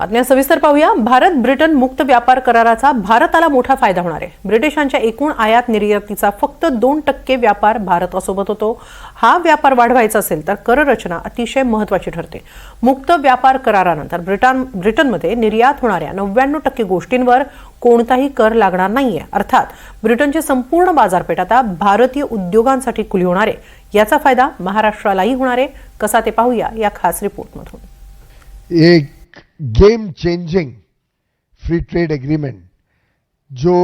बातम्या सविस्तर पाहूया. भारत ब्रिटन मुक्त व्यापार कराराचा भारताला मोठा फायदा होणार आहे. ब्रिटिशांच्या एकूण आयात निर्यातीचा फक्त दोन टक्के व्यापार भारतासोबत होतो. हा व्यापार वाढवायचा असेल तर कर रचना अतिशय महत्वाची ठरते. मुक्त व्यापार करारानंतर ब्रिटन ब्रिटनमध्ये निर्यात होणाऱ्या नव्याण्णव टक्के गोष्टींवर कोणताही कर लागणार नाहीये. अर्थात ब्रिटनची संपूर्ण बाजारपेठ आता भारतीय उद्योगांसाठी खुली होणार आहे. याचा फायदा महाराष्ट्रालाही होणार आहे. कसा ते पाहूया या खास रिपोर्टमधून. एक game changing free trade agreement जो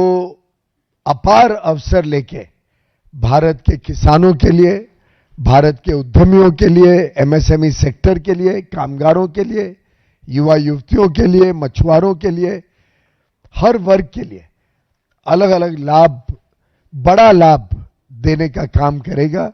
अपार अवसर लेके भारत के किसानों के लिए, भारत के उद्यमियों के लिए एमएसएमई सेक्टर के लिए, कामगारों के लिए, युवा युवतियों के लिए, मछुआरों के लिए, हर वर्ग के लिए अलग अलग लाभ, बड़ा लाभ देने का काम करेगा।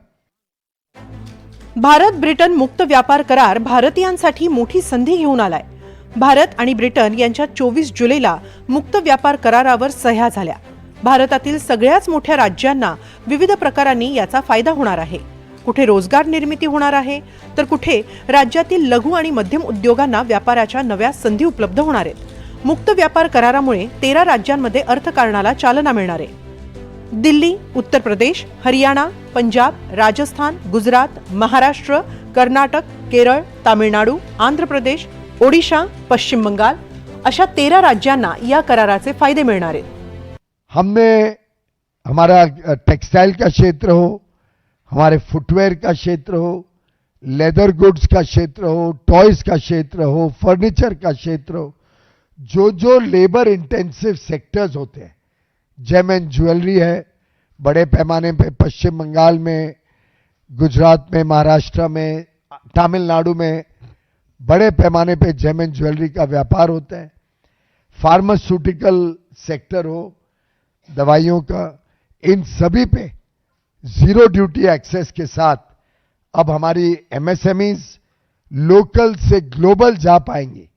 भारत ब्रिटन मुक्त व्यापार करार, भारतीयांसाठी मोठी संधी घेऊन आलाय. भारत आणि ब्रिटन यांच्या चोवीस जुलैला मुक्त व्यापार करारावर सह्या झाल्या. भारतातील सगळ्याच मोठ्या राज्यांना विविध प्रकारांनी याचा फायदा होणार आहे. कुठे रोजगार निर्मिती होणार आहे तर कुठे राज्यातील लघु आणि मध्यम उद्योगांना व्यापाराच्या नव्या संधी उपलब्ध होणार आहेत. मुक्त व्यापार करारामुळे तेरा राज्यांमध्ये अर्थकारणाला चालना मिळणार आहे. दिल्ली उत्तर प्रदेश हरियाणा पंजाब राजस्थान गुजरात महाराष्ट्र कर्नाटक केरळ तामिळनाडू आंध्र प्रदेश ओडिशा, पश्चिम बंगाल अशा तेरा राज्यांना या कराराचे फ़ायदे मिळणार आहेत. हमने हमारा टेक्सटाइल का क्षेत्र हो, हमारे फुटवेयर का क्षेत्र हो लेदर गुड्स का क्षेत्र हो टॉयज का क्षेत्र हो फर्नीचर का क्षेत्र हो जो जो लेबर इंटेंसिव सेक्टर्स होते हैं जेम एंड ज्वेलरी है, बड़े पैमाने पे पश्चिम बंगाल में, गुजरात में, महाराष्ट्र में, तमिलनाडु में बड़े पैमाने पे जेम एंड ज्वेलरी का व्यापार होता है। फार्मास्यूटिकल सेक्टर हो दवाइयों का इन सभी पे जीरो ड्यूटी एक्सेस के साथ अब हमारी एमएसएमईज लोकल से ग्लोबल जा पाएंगी।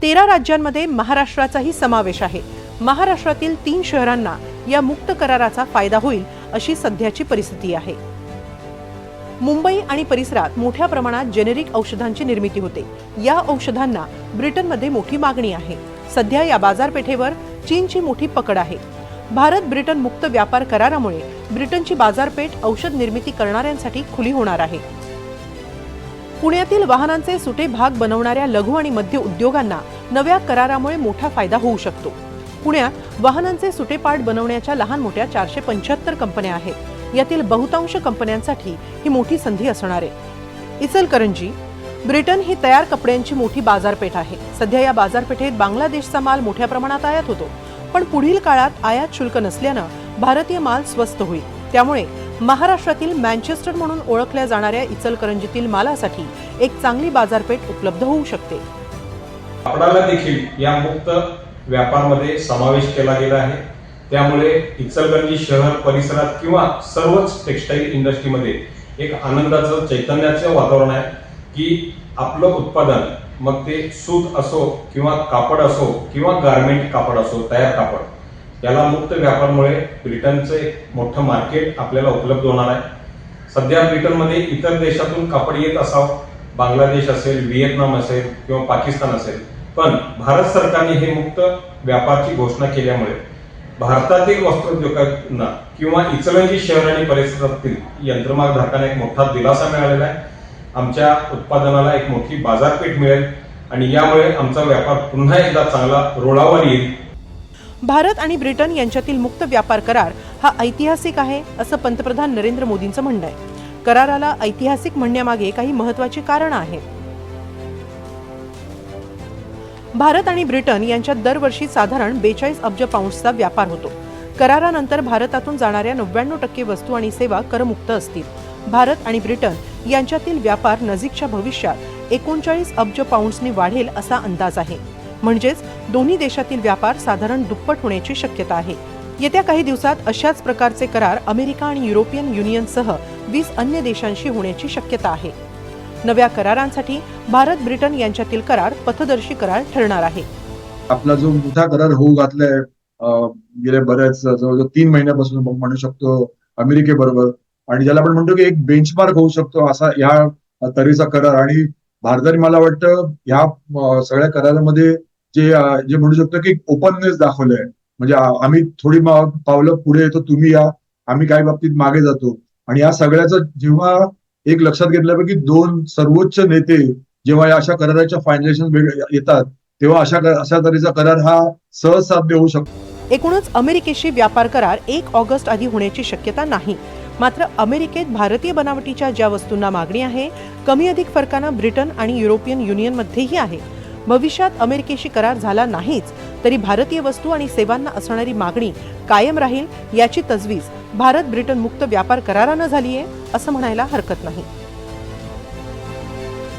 तेरा राज्यांमध्ये महाराष्ट्राचाही समावेश आहे। महाराष्ट्रातील तीन शहरांना या मुक्त कराराचा फायदा होईल अशी सध्याची परिस्थिती आहे। मुंबई आणि परिसरात मोठ्या प्रमाणात जेनेरिक औषधांची निर्मिती होते. या औषधांना ब्रिटनमध्ये मोठी मागणी आहे. सध्या या बाजारपेठेवर चीनची मोठी पकड आहे. भारत ब्रिटन मुक्त व्यापार करारामुळे ब्रिटनची बाजारपेठ औषध निर्मिती करणाऱ्यांसाठी खुली होणार आहे. पुण्यातील वाहनांचे सुटे भाग बनवणाऱ्या लघु आणि मध्य उद्योगांना नव्या करारामुळे मोठा फायदा होऊ शकतो. पुण्यात वाहनांचे सुटे पार्ट बनवण्याच्या लहान मोठ्या चारशे पंच्याहत्तर कंपन्या आहेत. यातील बहुतांश कंपन्यांसाठी ही मोठी संधी असणार आहे. इचलकरंजी ब्रिटन ही तयार कपड्यांची मोठी बाजारपेठ आहे. सध्या या बाजारपेठेत बांगलादेशचा माल मोठ्या प्रमाणात आयात होतो. पण पुढील काळात आयात शुल्क नसल्यानं भारतीय माल स्वस्त होईल. त्यामुळे महाराष्ट्रातील मँचेस्टर म्हणून ओळखल्या जाणाऱ्या इचलकरंजीतील मालासाठी एक चांगली बाजारपेठ उपलब्ध होऊ शकते. कापडाला देखील या मुक्त व्यापारमध्ये समावेश केला गेला आहे. त्यामुळे इचलकरंजी शहर परिसरात किंवा सर्वच टेक्सटाईल इंडस्ट्रीमध्ये एक आनंदाचं चैतन्याचं वातावरण आहे की आपलं उत्पादन मग ते सूत असो किंवा कापड असो किंवा गारमेंट कापड असो तयार कापड याला मुक्त व्यापारमुळे ब्रिटनचं एक मोठं मार्केट आपल्याला उपलब्ध होणार आहे. सध्या ब्रिटनमध्ये इतर देशातून कापड येत असावं. बांगलादेश असेल व्हिएतनाम असेल किंवा पाकिस्तान असेल. पण भारत सरकारने हे मुक्त व्यापारची घोषणा केल्यामुळे भारतातील वस्त्रोद्योगांना किंवा इचलंजी शहर आणि परिसरातील यंत्रमाग धारकांना एक मोठा दिलासा मिळालेला आहे. आमच्या उत्पादनाला एक मोठी बाजारपेठ मिळेल आणि यामुळे आमचा व्यापार पुन्हा एकदा चांगला रुळावर येईल. भारत आणि ब्रिटन यांच्यातील मुक्त व्यापार करार हा ऐतिहासिक आहे असं पंतप्रधान नरेंद्र मोदींचं म्हणणं आहे. कराराला ऐतिहासिक म्हणण्यामागे काही महत्वाची कारण आहेत भारत आणि ब्रिटन यांच्यात दरवर्षी साधारण बेचाळीस अब्ज पाऊंड्सचा व्यापार होतो. करारानंतर भारतातून जाणाऱ्या नव्याण्णव टक्के वस्तू आणि सेवा करमुक्त असतील. भारत आणि ब्रिटन यांच्यातील व्यापार नजीकच्या भविष्यात एकोणचाळीस अब्ज पाऊंड्सनी वाढेल असा अंदाज आहे. म्हणजेच दोन्ही देशातील व्यापार साधारण दुप्पट होण्याची शक्यता आहे. येत्या काही दिवसात अशाच प्रकारचे करार अमेरिका आणि युरोपियन युनियनसह वीस अन्य देशांशी होण्याची शक्यता आहे. नव्या करारांसाठी भारत ब्रिटन यांच्यातील करार पथदर्शी करार ठरणार आहे. आपला जो मोठा करार होऊ घातलाय गेल्या बऱ्याच जवळजवळ तीन महिन्यापासून आपण म्हणू शकतो अमेरिकेबरोबर. आणि ज्याला आपण म्हणतो की एक बेंचमार्क होऊ शकतो असा या तऱ्हेचा करार. आणि भारताने मला वाटतं ह्या सगळ्या करारामध्ये जे जे म्हणू शकतो की ओपननेस दाखवलंय. म्हणजे आम्ही थोडी पावलं पुढे येतो तुम्ही या आम्ही काही बाबतीत मागे जातो. आणि या सगळ्याचं जेव्हा एक लक्षात घेतल्यापैकी दोन सर्वोच्च नेते जेव्हा या अशा कराराच्या फायनलेशन येतात तेव्हा अशा अशा तऱ्हेचा करार हा सहज साध्य होऊ शकतो. एकूणच अमेरिकेशी व्यापार करार एक ऑगस्ट आधी होण्याची शक्यता नाही. मात्र अमेरिकेत भारतीय बनावटीच्या ज्या वस्तूंना मागणी आहे कमी अधिक फरकानं ब्रिटन आणि युरोपियन युनियनमध्येही आहे. भविष्यात अमेरिकेशी करार झाला नाहीच तरी भारतीय वस्तू आणि सेवांना असणारी मागणी कायम राहील याची तजवीज भारत ब्रिटन मुक्त व्यापार करारानं झाली आहे असं म्हणायला हरकत नाही.